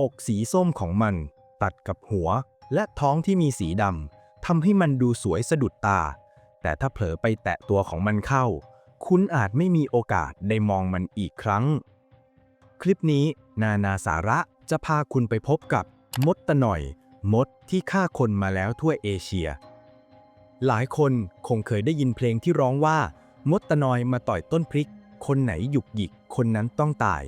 อกสีส้มของมัน ตัดกับหัว และท้องที่มีสีดำทำให้มันดูสวยสะดุดตา แต่ถ้าเผลอไปแตะตัวของมันเข้า คุณอาจไม่มีโอกาสได้มองมันอีกครั้ง คลิปนี้นานาสาระจะพาคุณไปพบกับมดตะหน่อย มดที่ฆ่าคนมาแล้วทั่วเอเชีย หลายคนคงเคยได้ยินเพลงที่ร้องว่า มดตะนอยมาต่อยต้นพริก คนไหนหยุกหยิกคนนั้นต้องตาย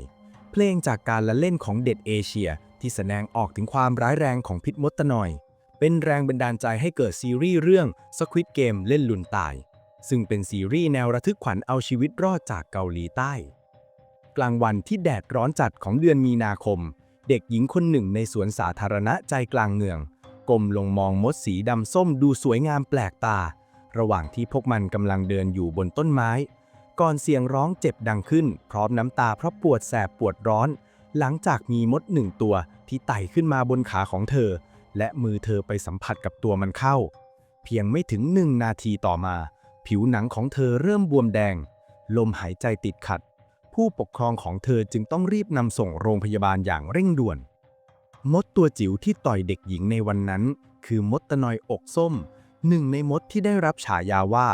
เพลงจากการละเล่นของเด็ดเอเชีย ที่แสดงออกถึงความร้ายแรงของพิษมดตะนอย เป็นแรงบันดาลใจให้เกิดซีรีส์เรื่อง Squid Game เล่นลุนตาย ซึ่งเป็นซีรีส์แนวระทึกขวัญเอาชีวิตรอดจากเกาหลีใต้ กลางวันที่แดดร้อนจัดของเดือนมีนาคม เด็กหญิงคนหนึ่งในสวนสาธารณะใจกลางเมืองก้มลงมองมดสีดำส้มดูสวยงามแปลกตา ระหว่างที่พวกมันกำลังเดินอยู่บนต้นไม้ ก่อนเสียงร้องเจ็บดังขึ้น พร้อมน้ำตาเพราะปวดแสบปวดร้อน หลังจากมีมดหนึ่งตัวที่ไต่ขึ้นมาบนขาของเธอ และมือเธอไปสัมผัสกับตัวมันเข้า เพียงไม่ถึงหนึ่งนาทีต่อมา ผิวหนังของเธอเริ่มบวมแดง ลมหายใจติดขัด ผู้ปกครองของเธอจึงต้องรีบนำส่งโรงพยาบาลอย่างเร่งด่วน มดตัวจิ๋วที่ต่อยเด็กหญิงในวันนั้น คือมดตะนอยอกส้ม หนึ่งในมดที่ได้รับฉายาว่า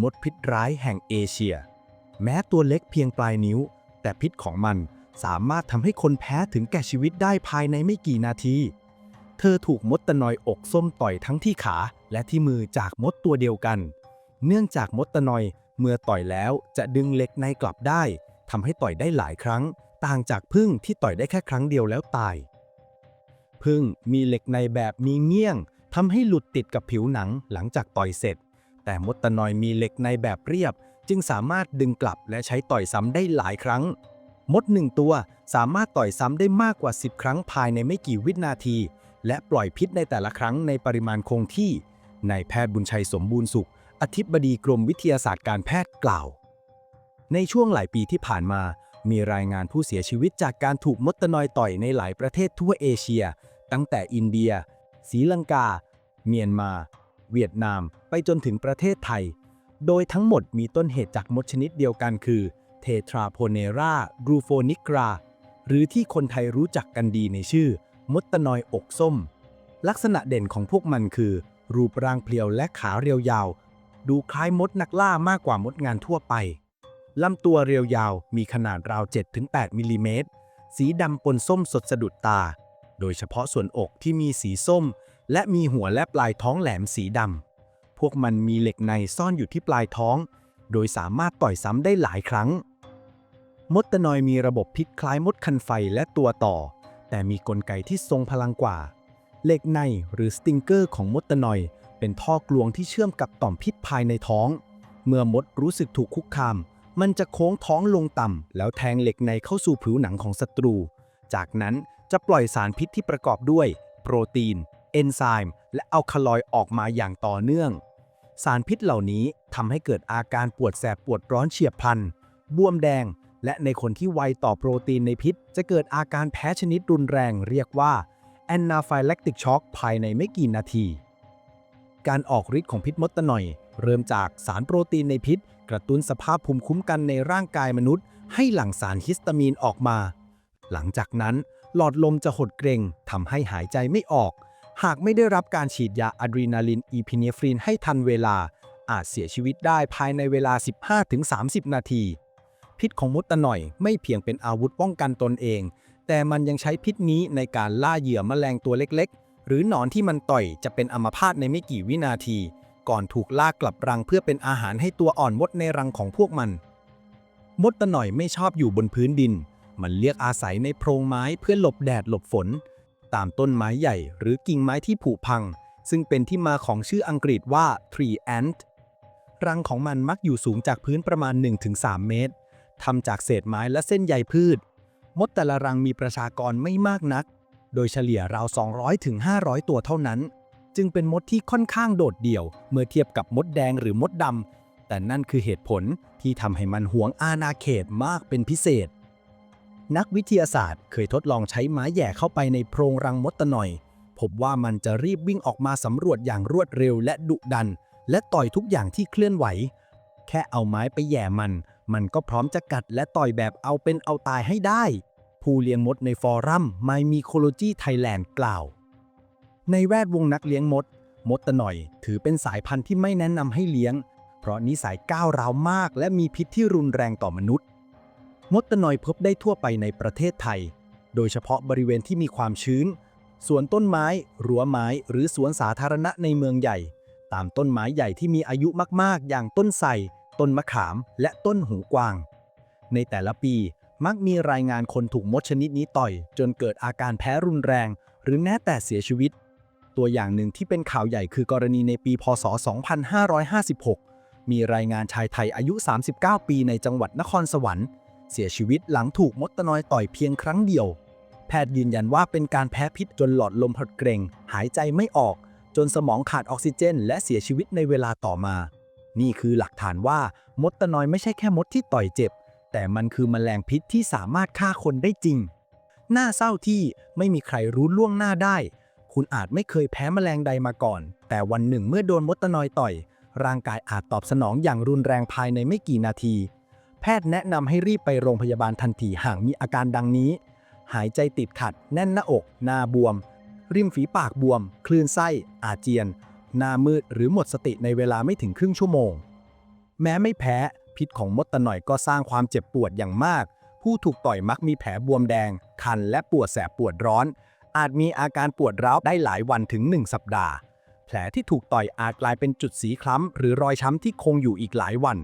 มดพิษร้ายแห่งเอเชีย แม้ตัวเล็กเพียงปลายนิ้ว แต่พิษของมันสามารถทำให้คนแพ้ถึงแก่ชีวิตได้ภายในไม่กี่นาที เธอถูกมดตะนอยอกส้มต่อยทั้งที่ขาและที่มือจากมดตัวเดียวกัน เนื่องจากมดตะนอยเมื่อต่อยแล้วจะดึงเหล็กในกลับได้ทำให้ต่อยได้หลายครั้ง ต่างจากพึ่งที่ต่อยได้แค่ครั้งเดียวแล้วตาย พึ่งมีเหล็กในแบบมีเงี้ยงทำให้หลุดติดกับผิวหนังหลังจากต่อยเสร็จ แต่มดตะนอยมีเหล็กในแบบเรียบ จึงสามารถดึงกลับและใช้ต่อยซ้ำได้หลายครั้ง มดหนึ่งตัวสามารถต่อยซ้ำได้มากกว่า 10 ครั้งภายในไม่กี่วินาที และปล่อยพิษในแต่ละครั้งในปริมาณคงที่นายแพทย์บุญชัยสมบูรณ์สุข อธิบดีกรมวิทยาศาสตร์การแพทย์กล่าว ในช่วงหลายปีที่ผ่านมา มีรายงานผู้เสียชีวิตจากการถูกมดตะนอยต่อยในหลายประเทศทั่วเอเชีย ตั้งแต่อินเดียศรีลังกา เมียนมา เวียดนาม ไปจนถึงประเทศไทย โดยทั้งหมดมีต้นเหตุจากมดชนิดเดียวกันคือเททราโพเนรารูโฟนิกรา หรือที่คนไทยรู้จักกันดีในชื่อ มดตะนอยอกส้ม ลักษณะเด่นของพวกมันคือ รูปร่างเพลียวและขาเรียวยาว ดูคล้ายมดนักล่ามากกว่ามดงานทั่วไป ลำตัวเรียวยาวมีขนาดราว 7-8 มิลลิเมตร สีดำปนส้มสดสะดุดตา โดยเฉพาะส่วนอกที่มีสีส้ม และมีหัวและปลายท้องแหลมสีดำ วกมันมีเหล็กในซ่อนอยู่ที่ปลายท้อง โดยสามารถต่อยซ้ำได้หลายครั้ง มดตะนอยมีระบบพิษคล้ายมดคันไฟและตัวต่อ แต่มีกลไกที่ทรงพลังกว่า เหล็กในหรือสติงเกอร์ของมดตะนอย เป็นท่อกลวงที่เชื่อมกับต่อมพิษภายในท้อง เมื่อมดรู้สึกถูกคุกคาม มันจะโค้งท้องลงต่ำแล้วแทงเหล็กในเข้าสู่ผิวหนังของศัตรู จากนั้นจะปล่อยสารพิษที่ประกอบด้วย โปรตีน เอนไซม์ และอัลคาลอยออกมาอย่างต่อเนื่อง สารพิษเหล่านี้ทำให้เกิดอาการปวดแสบปวดร้อนเฉียบพลัน บวมแดง และในคนที่ไวต่อโปรตีนในพิษ จะเกิดอาการแพ้ชนิดรุนแรงเรียกว่า Anaphylactic Shock ภายในไม่กี่นาที การออกฤทธิ์ของพิษมดตะหน่อย เริ่มจากสารโปรตีนในพิษ กระตุ้นสภาพภูมิคุ้มกันในร่างกายมนุษย์ ให้หลั่งสารฮิสตามีนออกมา หลังจากนั้น หลอดลมจะหดเกร็งทำให้หายใจไม่ออก หากไม่ได้รับการฉีดยาอะดรีนาลินอีพิเนฟรินให้ทันเวลา อาจเสียชีวิตได้ภายในเวลา 15-30 นาที พิษของมดตะหน่อยไม่เพียงเป็นอาวุธป้องกันตนเอง แต่มันยังใช้พิษนี้ในการล่าเหยื่อแมลงตัวเล็กๆ หรือหนอนที่มันต่อยจะเป็นอัมพาตในไม่กี่วินาที ก่อนถูกลากกลับรังเพื่อเป็นอาหารให้ตัวอ่อนมดในรังของพวกมัน มดตะหน่อยไม่ชอบอยู่บนพื้นดิน มันเลือกอาศัยในโพรงไม้เพื่อหลบแดดหลบฝน ตามต้นไม้ใหญ่ หรือกิ่งไม้ที่ผุพัง ซึ่งเป็นที่มาของชื่ออังกฤษว่า tree ant รังของมันมักอยู่สูงจากพื้นประมาณ 1-3 เมตรทำจากเศษไม้และเส้นใยพืช มดแต่ละรังมีประชากรไม่มากนัก โดยเฉลี่ยราว 200-500 ตัวเท่านั้น จึงเป็นมดที่ค่อนข้างโดดเดี่ยว เมื่อเทียบกับมดแดงหรือมดดำแต่นั่นคือเหตุผลที่ทำให้มันหวงอาณาเขตมากเป็นพิเศษ นักวิทยาศาสตร์เคยทดลองใช้ไม้แหย่เข้าไปในโพรงรังมดตะหน่อย พบว่ามันจะรีบวิ่งออกมาสำรวจอย่างรวดเร็วและดุดัน และต่อยทุกอย่างที่เคลื่อนไหว แค่เอาไม้ไปแหย่มัน มันก็พร้อมจะกัดและต่อยแบบเอาเป็นเอาตายให้ได้ ผู้เลี้ยงมดในฟอรัม My Mycology Thailand กล่าว ในแวดวงนักเลี้ยงมด มดตะหน่อย ถือเป็นสายพันธุ์ที่ไม่แนะนำให้เลี้ยง เพราะนิสัยก้าวร้าวมาก และมีพิษที่รุนแรงต่อมนุษย์ มดตะหน่อยพบได้ทั่วไปในประเทศไทย โดยเฉพาะบริเวณที่มีความชื้น สวนต้นไม้ รั้วไม้ หรือสวนสาธารณะในเมืองใหญ่ ตามต้นไม้ใหญ่ที่มีอายุมากๆ อย่างต้นไทร ต้นมะขาม และต้นหูกวาง ในแต่ละปีมักมีรายงานคนถูกมดชนิดนี้ต่อย จนเกิดอาการแพ้รุนแรง หรือแม้แต่เสียชีวิต ตัวอย่างหนึ่งที่เป็นข่าวใหญ่คือกรณีในปี พศ 2556 มีรายงานชายไทยอายุ 39 ปีในจังหวัดนครสวรรค์ เสียชีวิตหลังถูกมดตะนอยต่อยเพียงครั้งเดียว แพทย์ยืนยันว่าเป็นการแพ้พิษจนหลอดลมหดเกรงหายใจไม่ออก จนสมองขาดออกซิเจน และเสียชีวิตในเวลาต่อมา นี่คือหลักฐานว่ามดตะนอยไม่ใช่แค่มดที่ต่อยเจ็บ แต่มันคือแมลงพิษที่สามารถฆ่าคนได้จริง น่าเศร้าที่ไม่มีใครรู้ล่วงหน้าได้ คุณอาจไม่เคยแพ้แมลงใดมาก่อน แต่วันหนึ่งเมื่อโดนมดตะนอยต่อย ร่างกายอาจตอบสนองอย่างรุนแรงภายในไม่กี่นาที แพทย์แนะนำให้รีบไปโรงพยาบาลทันทีหากมีอาการดังนี้ หายใจติดขัด แน่นหน้าอก หน้าบวม ริมฝีปากบวม คลื่นไส้ อาเจียน หน้ามืดหรือหมดสติในเวลาไม่ถึงครึ่งชั่วโมง แม้ไม่แพ้ พิษของมดตะหน่อยก็สร้างความเจ็บปวดอย่างมาก ผู้ถูกต่อยมักมีแผลบวมแดง คันและปวดแสบปวดร้อน อาจมีอาการปวดร้าวได้หลายวันถึง 1 สัปดาห์ แผลที่ถูกต่อยอาจกลายเป็นจุดสีคล้ำหรือรอยช้ำที่คงอยู่อีกหลายวัน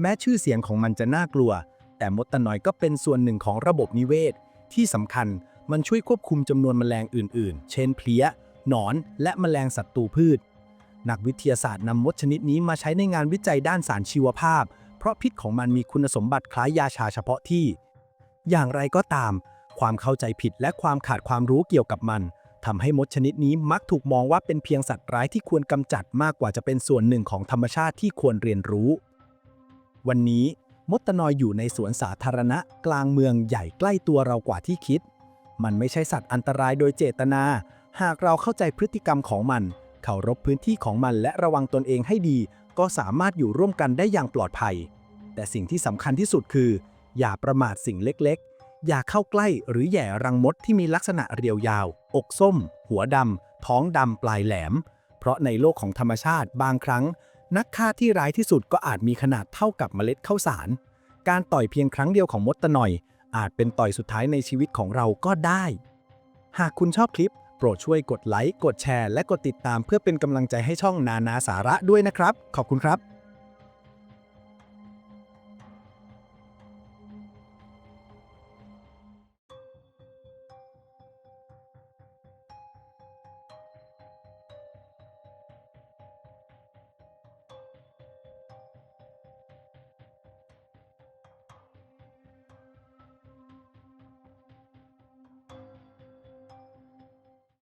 แม้ชื่อเสียงของมันจะน่ากลัว แต่มดตะนอยก็เป็นส่วนหนึ่งของระบบนิเวศ ที่สำคัญมันช่วยควบคุมจำนวนแมลงอื่น ๆ เช่นเพลี้ย หนอน และแมลงศัตรูพืช นักวิทยาศาสตร์นำมดชนิดนี้มาใช้ในงานวิจัยด้านสารชีวภาพ เพราะพิษของมันมีคุณสมบัติคล้ายยาชาเฉพาะที่ อย่างไรก็ตาม ความเข้าใจผิดและความขาดความรู้เกี่ยวกับมันทำให้มดชนิดนี้มักถูกมองว่าเป็นเพียงสัตว์ร้ายที่ควรกำจัดมากกว่าจะเป็นส่วนหนึ่งของธรรมชาติที่ควรเรียนรู้ วันนี้มดตะนอยอยู่ในสวนสาธารณะกลางเมืองใหญ่ใกล้ตัวเรากว่าที่คิด มันไม่ใช่สัตว์อันตรายโดยเจตนา หากเราเข้าใจพฤติกรรมของมัน เคารพพื้นที่ของมันและระวังตนเองให้ดี ก็สามารถอยู่ร่วมกันได้อย่างปลอดภัย แต่สิ่งที่สำคัญที่สุดคือ อย่าประมาทสิ่งเล็กๆ อย่าเข้าใกล้หรือแย่รังมดที่มีลักษณะเรียวยาว อกส้ม หัวดำท้องดำปลายแหลม เพราะในโลกของธรรมชาติบางครั้ง นักฆ่าที่ร้ายที่สุดก็อาจมีขนาดเท่ากับเมล็ดข้าวสาร การต่อยเพียงครั้งเดียวของมดตะหน่อย อาจเป็นต่อยสุดท้ายในชีวิตของเราก็ได้ หากคุณชอบคลิป โปรดช่วยกดไลค์ กดแชร์ และกดติดตามเพื่อเป็นกำลังใจให้ช่องนานาสาระด้วยนะครับ ขอบคุณครับ